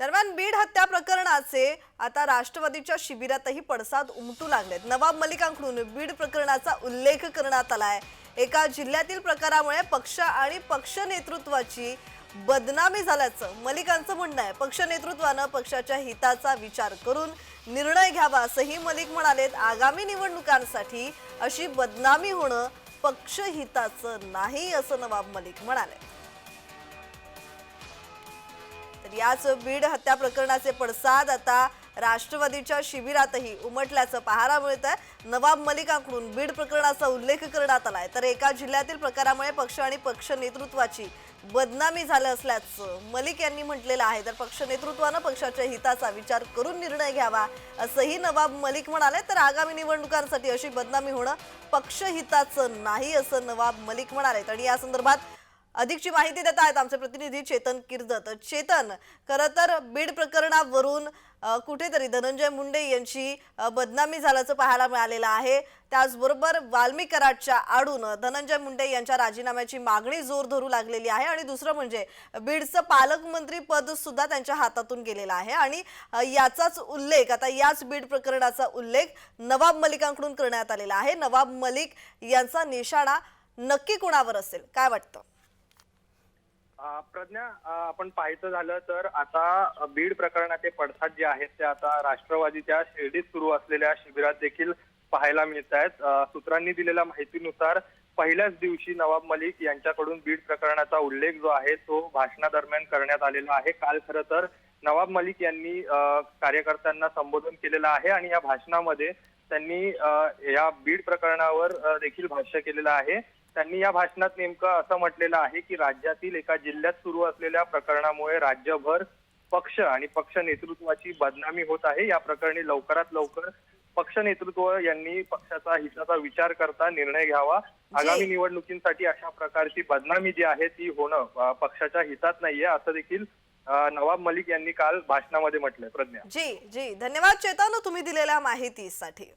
दरम्यान बीड हत्या प्रकरणाचे आता राष्ट्रवादीच्या शिबिरातही पडसाद उमटू लागलेत. नवाब मलिकांकडून बीड प्रकरणाचा उल्लेख करण्यात आलाय. एका जिल्ह्यातील प्रकारामुळे पक्ष आणि पक्ष नेतृत्वाची बदनामी झाल्याचं मलिकांचं म्हणणं आहे. पक्ष नेतृत्वानं पक्षाच्या हिताचा विचार करून निर्णय घ्यावा असंही मलिक म्हणालेत. आगामी निवडणुकांसाठी अशी बदनामी होणं पक्षहिताचं नाही असं नवाब मलिक म्हणाले. तर याच बीड हत्या प्रकरणाचे पडसाद आता राष्ट्रवादीच्या शिबिरातही उमटल्याचं पाहायला मिळत आहे. नवाब मलिकांकडून बीड प्रकरणाचा उल्लेख करण्यात आलाय. तर एका जिल्ह्यातील प्रकारामुळे पक्ष आणि पक्ष नेतृत्वाची बदनामी झालं असल्याचं मलिक यांनी म्हटलेलं आहे. तर पक्ष नेतृत्वानं पक्षाच्या हिताचा विचार करून निर्णय घ्यावा असंही नवाब मलिक म्हणाले. तर आगामी निवडणुकांसाठी अशी बदनामी होणं पक्षहिताचं नाही असं नवाब मलिक म्हणाले आणि या संदर्भात अधिकची माहिती देत आहेत आमचे प्रतिनिधी चेतन किर्जत. चेतन खरं तर बीड प्रकरणावरून कुठेतरी धनंजय मुंडे यांची बदनामी झाल्याचं पाहायला मिळालेलं आहे. त्याचबरोबर वाल्मिक कराडच्या आडून धनंजय मुंडे यांच्या राजीनाम्याची मागणी जोर धरू लागलेली आहे आणि दुसरं म्हणजे बीडचं पालकमंत्री पद सुद्धा त्यांच्या हातातून गेलेलं आहे आणि याचाच उल्लेख आता याच बीड प्रकरणाचा उल्लेख नवाब मलिकांकडून करण्यात आलेला आहे. नवाब मलिक यांचा निशाणा नक्की कुणावर असेल? काय वाटतं? प्रज्ञा आपण पाहायचं झालं तर आता बीड प्रकरणाचे पडसाद जे आहेत ते आता राष्ट्रवादीच्या शिर्डीत सुरू असलेल्या शिबिरात देखील पाहायला मिळत आहेत. सूत्रांनी दिलेल्या माहितीनुसार पहिल्याच दिवशी नवाब मलिक यांच्याकडून बीड प्रकरणाचा उल्लेख जो आहे तो भाषणादरम्यान करण्यात आलेला आहे. काल खरं तर नवाब मलिक यांनी कार्यकर्त्यांना संबोधन केलेलं आहे आणि या भाषणामध्ये त्यांनी या बीड प्रकरणावर देखील भाष्य केलेलं आहे. त्यांनी या भाषणात नेमकं असं म्हटलेलं आहे की राज्यातील एका जिल्ह्यात सुरू असलेल्या प्रकरणामुळे राज्यभर पक्ष आणि पक्ष नेतृत्वाची बदनामी होत आहे. या प्रकरणी लवकरात लवकर पक्ष नेतृत्व यांनी पक्षाचा हिताचा विचार करता निर्णय घ्यावा. आगामी निवडणुकींसाठी अशा प्रकारची बदनामी जी आहे ती होणं पक्षाच्या हितात नाहीये असं देखील नवाब मलिक यांनी काल भाषणामध्ये म्हटलंय. प्रज्ञा. जी जी. धन्यवाद चेतन तुम्ही दिलेल्या माहितीसाठी.